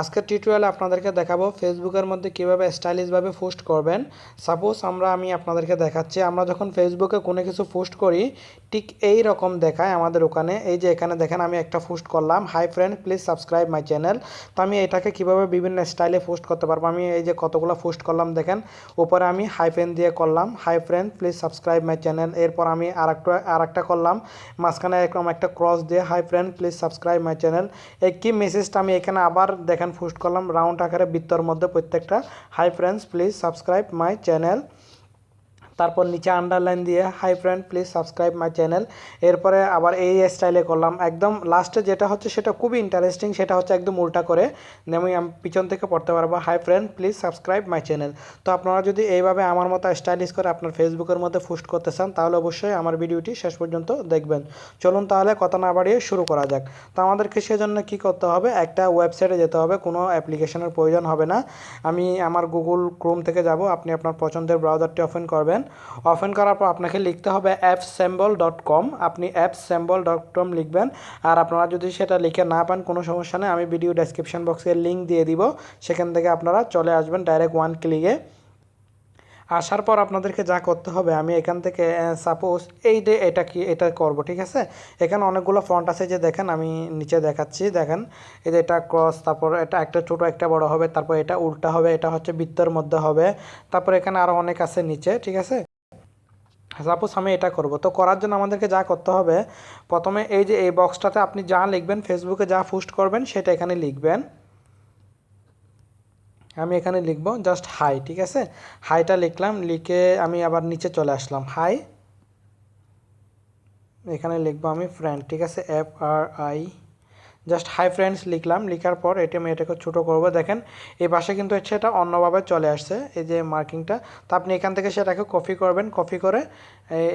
আজকের টিউটোরিয়ালে আপনাদেরকে দেখাবো ফেসবুকের মধ্যে কীভাবে স্টাইলিশভাবে পোস্ট করবেন। সাপোজ আমরা, আমি আপনাদেরকে দেখাচ্ছি, আমরা যখন ফেসবুকে কোনো কিছু পোস্ট করি, ঠিক এই রকম দেখায় আমাদের ওখানে। এই যে এখানে দেখেন, আমি একটা পোস্ট করলাম hi friend please subscribe my channel তো আমি এটাকে কীভাবে বিভিন্ন স্টাইলে পোস্ট করতে পারব? আমি এই যে কতগুলো পোস্ট করলাম, দেখেন, উপরে আমি হাই ফ্রেন্ড দিয়ে করলাম hi friend please subscribe my channel এরপর আমি আর একটা আর একটা করলাম, মাঝখানে এরকম একটা ক্রস দিয়ে hi friend please subscribe my channel একই মেসেজটা আমি এখানে আবার দেখেন পোস্ট করলাম। রাউন্ড আকারে বৃত্তর মধ্যে প্রত্যেকটা। Hi friends please subscribe my channel. তারপর নিচে আন্ডারলাইন দিয়ে hi friend please subscribe my channel এরপরে আবার এই স্টাইলে করলাম। একদম লাস্টে যেটা হচ্ছে সেটা খুবই ইন্টারেস্টিং সেটা হচ্ছে একদম উল্টা করে। যেমন আমি পিছন থেকে পড়তে পারব hi friend please subscribe my channel তো আপনারা যদি এইভাবে আমার মতো স্টাইলিশ করে আপনার ফেসবুকের মধ্যে পোস্ট করতে চান, তাহলে অবশ্যই আমার ভিডিওটি শেষ পর্যন্ত দেখবেন। চলুন তাহলে কথা না বাড়িয়ে শুরু করা যাক। তো আমাদেরকে সেজন্য কী করতে হবে? একটা ওয়েবসাইটে যেতে হবে, কোনো অ্যাপ্লিকেশনের প্রয়োজন হবে না। আমি আমার গুগল ক্রোম থেকে যাব, আপনি আপনার পছন্দের ব্রাউজারটি ওপেন করবেন। ওপেন করার পর আপনাকে লিখতে হবে অ্যাপ স্যাম্বল ডট কম আপনি অ্যাপ স্যাম্বল ডট কম লিখবেন। আর আপনারা যদি সেটা লিখে না পান, কোনো সমস্যা নেই। আমি ভিডিও ডেসক্রিপশন বক্সে লিঙ্ক দিয়ে দিব। সেখান থেকে আপনারা চলে আসবেন ডাইরেক্ট ওয়ান ক্লিকে আসার পর আপনাদেরকে যা করতে হবে, আমি এখান থেকে সাপোজ এই যে এটা কি, এটা করব, ঠিক আছে? এখানে অনেকগুলো ফন্ট আছে যে দেখেন, আমি নিচে দেখাচ্ছি, দেখেন। এই যে এটা ক্রস তারপর এটা একটা ছোট, একটা বড় হবে, তারপর এটা উল্টা হবে, এটা হচ্ছে বৃত্তের মধ্যে হবে। তারপর এখানে আরও অনেক আছে নিচে, ঠিক আছে? সাপোজ আমি এটা করব। তো করার জন্য আমাদেরকে যা করতে হবে, প্রথমে এই যে এই বক্সটাতে আপনি যা লিখবেন ফেসবুকে যা পোস্ট করবেন, সেটা এখানে লিখবেন। আমি এখানে লিখব জাস্ট হাই ঠিক আছে? হাইটা লিখলাম, লিখে আমি আবার নিচে চলে আসলাম। হাই এখানে লিখব আমি ফ্রেন্ড ঠিক আছে? F R I just hi friends লিখলাম। লিখার পর এটি আমি এটাকে ছোটো করব। দেখেন, এই পাশে কিন্তু এটা অন্যভাবে চলে আসছে, এই যে মার্কিংটা তো আপনি এখান থেকে সেটাকে কপি করবেন। কপি করে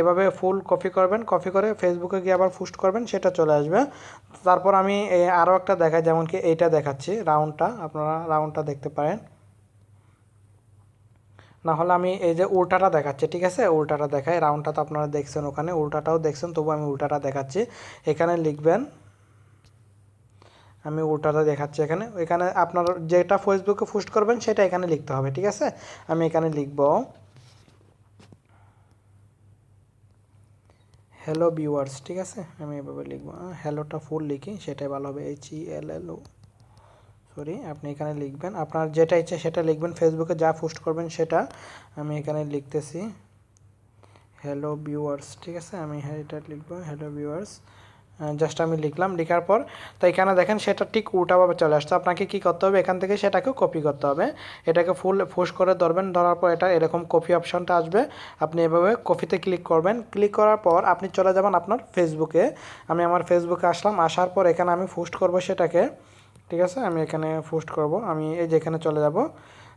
এভাবে ফুল কপি করবেন। কপি করে ফেসবুকে গিয়ে আবার পোস্ট করবেন, সেটা চলে আসবে। তারপর আমি আরও একটা দেখাই, যেমন কি এইটা দেখাচ্ছি রাউন্ডটা আপনারা রাউন্ডটা দেখতে পারেন। না হলে আমি এই যে উল্টাটা দেখাচ্ছি, ঠিক আছে? উল্টাটা দেখাই রাউন্ডটা তো আপনারা দেখছেন ওখানে, উল্টাটাও দেখছেন তবু আমি উল্টাটা দেখাচ্ছি। এখানে লিখবেন আমি উল্টাটা দেখাচ্ছি এখানে। এখানে আপনার যেটা ফেসবুকে পোস্ট করবেন, সেটা এখানে লিখতে হবে, ঠিক আছে? আমি এখানে লিখব হ্যালো ভিউয়ার্স ঠিক আছে? আমি এভাবে লিখব হ্যালোটা ফুল লিখি, সেটাই ভালো হবে এইচ ই এল এল ও সরি আপনি এখানে লিখবেন। আপনার যেটা ইচ্ছে সেটা লিখবেন, ফেসবুকে যা পোস্ট করবেন সেটা আমি এখানে লিখতেছি হ্যালো ভিউয়ার্স ঠিক আছে? আমি এটা লিখব হ্যালো ভিউয়ার্স জাস্ট আমি লিখলাম, লেখার পর, তো এখানে দেখেন সেটা ঠিক উল্টাভাবে চলে আসছে। আপনাকে কি করতে হবে? এখান থেকে সেটাকে কপি করতে হবে। এটাকে ফুল ফোস করে ধরবেন, ধরার পর এটা এরকম কপি অপশানটা আসবে। আপনি এভাবে কপিতে ক্লিক করবেন। ক্লিক করার পর আপনি চলে যাবেন আপনার ফেসবুকে আমি আমার ফেসবুকে আসলাম, আসার পর এখানে আমি পোস্ট করব সেটাকে। ঠিক আছে? আমি এখানে পোস্ট করব। আমি এই যে এখানে চলে যাব।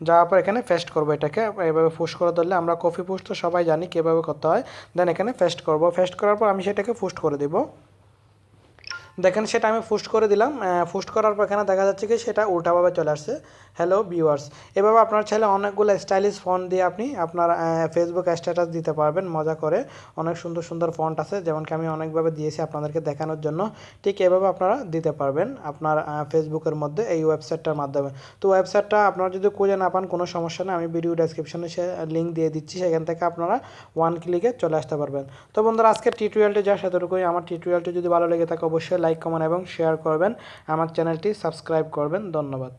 যাওয়ার পর এখানে ফেস্ট করব এটাকে। এভাবে পোস্ট করে ধরলে আমরা কফি পোস্ট তো সবাই জানি কীভাবে করতে হয়। দেন এখানে ফেস্ট করব। ফেস্ট করার পর আমি সেটাকে পোস্ট করে দেবো। দেখেন সেটা আমি পোস্ট করে দিলাম পোস্ট করার পর এখানে দেখা যাচ্ছে কি সেটা উল্টাভাবে চলে আসছে। হ্যালো ভিউয়ার্স এভাবে আপনার চাইলে অনেকগুলো স্টাইলিশ ফন্ট দিয়ে আপনি আপনার ফেসবুক স্ট্যাটাস দিতে পারবেন, মজা করে। অনেক সুন্দর সুন্দর ফন্ট আছে যেমনকি আমি অনেকভাবে দিয়েছি আপনাদেরকে দেখানোর জন্য। ঠিক এভাবে আপনারা দিতে পারবেন আপনার ফেসবুকের মধ্যে এই ওয়েবসাইটটার মাধ্যমে। তো ওয়েবসাইটটা আপনারা যদি খুঁজে না পান, কোনো সমস্যা নেই, আমি ভিডিও ডেসক্রিপশনে সে লিঙ্ক দিয়ে দিচ্ছি, সেখান থেকে আপনারা ওয়ান ক্লিকে চলে আসতে পারবেন। তো বন্ধুরা, আজকের টিউটোরিয়ালটি যা, সেতটুকুই। আমার টিউটোরিয়ালটি যদি ভালো লেগে থাকে, অবশ্যই লাইক কমেন্ট এবং শেয়ার করবেন। আমার চ্যানেলটি সাবস্ক্রাইব করবেন। ধন্যবাদ।